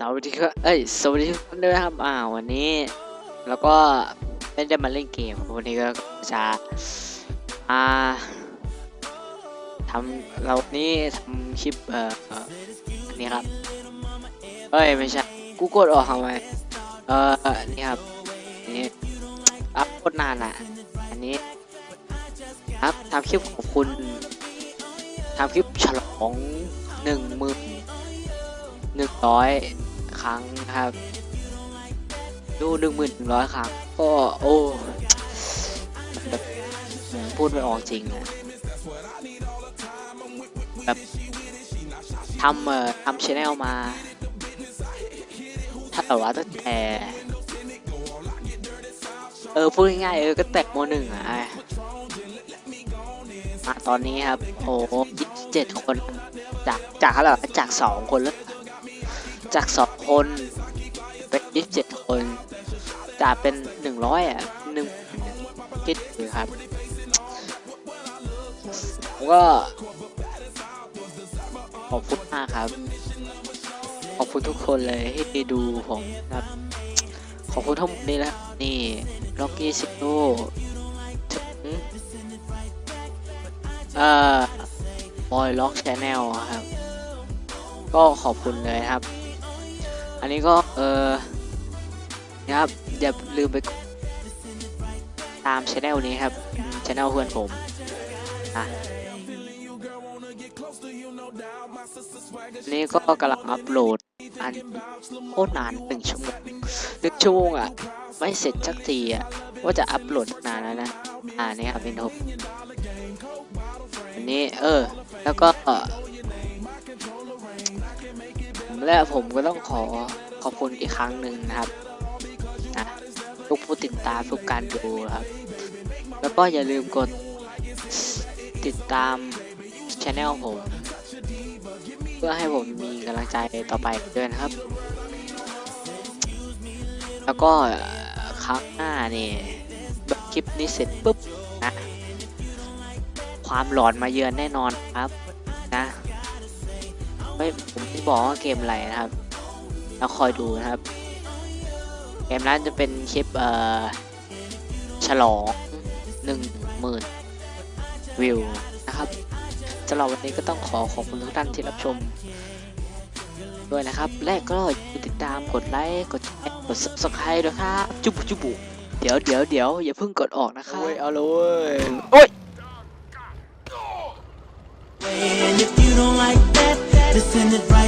สวัสดีครับ เอ้ย สวัสดีทุกท่านด้วยครับ อ่า วันนี้ แล้วก็ไม่ได้มาเล่นเกม วันนี้ก็จะมาทำเรานี่ทำคลิปเอ่อเอ่ออันนี้ครับ เอ้ย ไม่ใช่ กูกดออกทำไม เอ่อ นี่ครับ นี่อัพโคตรนานอะ อันนี้ครับทำคลิปของคุณทำคลิปฉลองหนึ่งหมื่นหนึ่งร้อย ครั้งครับ ดูหนึ่งหมื่นหนึ่งร้อยครั้งก็โอ้แบบพูดไม่ออกจริงอะแบบทำเอ่อทำชแนลมาถ้าแบบว่าตั้งแต่เออพูดง่ายๆเออก็แตกโมหนึ่งอะมาตอนนี้ครับ โอ้ยี่สิบเจ็ดคน จากจากเท่าไหร่วะจากสองคนแล้ว จากสองคนเป็นยี่สิบเจ็ดคนจากเป็นหนึ่งร้อยอะหนึ่งคิดดูครับผมก็ขอบคุณมากครับ ขอบคุณทุกคนเลยที่ดูผมครับ ขอบคุณทั้งหมดนี้แล้วนี่ล็อกกี้ซิโนถึงเอ่อบอยล็อกชแนลครับ ก็ขอบคุณเลยครับ นนี้ก็เออนะครับอย่าลืมไปตามชแนลนี้ครับชแนลเพื่อนผมอะนี่ก็กำลังอัปโหลดอันโคตรนานหนึ่งชั่วโมงหนึ่งชั่วโมงอะ ไม่เสร็จสักทีอะ ว่าจะอัปโหลดนานแล้วนะ อ่านี่ครับเป็นทบอันนี้เออ แล้วก็ และผมก็ต้องขอขอบคุณอีกครั้งหนึ่งนะครับนะทุกผู้ติดตามทุกการดูครับ แล้วก็อย่าลืมกดติดตามช anel ผม เพื่อให้ผมมีกำลังใจต่อไปด้วยนะครับ แล้วก็ครั้งหน้านี่คลิปนี้เสร็จปุ๊บนะ ความหลอนมาเยือนแน่นอนครับนะ ไม่ผมไม่บอกว่าเกมอะไรนะครับแล้วคอยดูนะครับ เกมนั้นจะเป็นคลิปเอ่อฉลองหนึ่งหมื่นวิวนะครับสำหรับวันนี้ก็ต้องขอขอบคุณทุกท่านที่รับชม ด้วยนะครับและก็อย่าลืมติดตามกดไลค์กดแชร์กด subscribe ด้วยครับ จุบจุบุเดี๋ยวเดี๋ยวเดี๋ยวอย่าเพิ่งกดออกนะครับเอาเลยโอ้ย Descended right.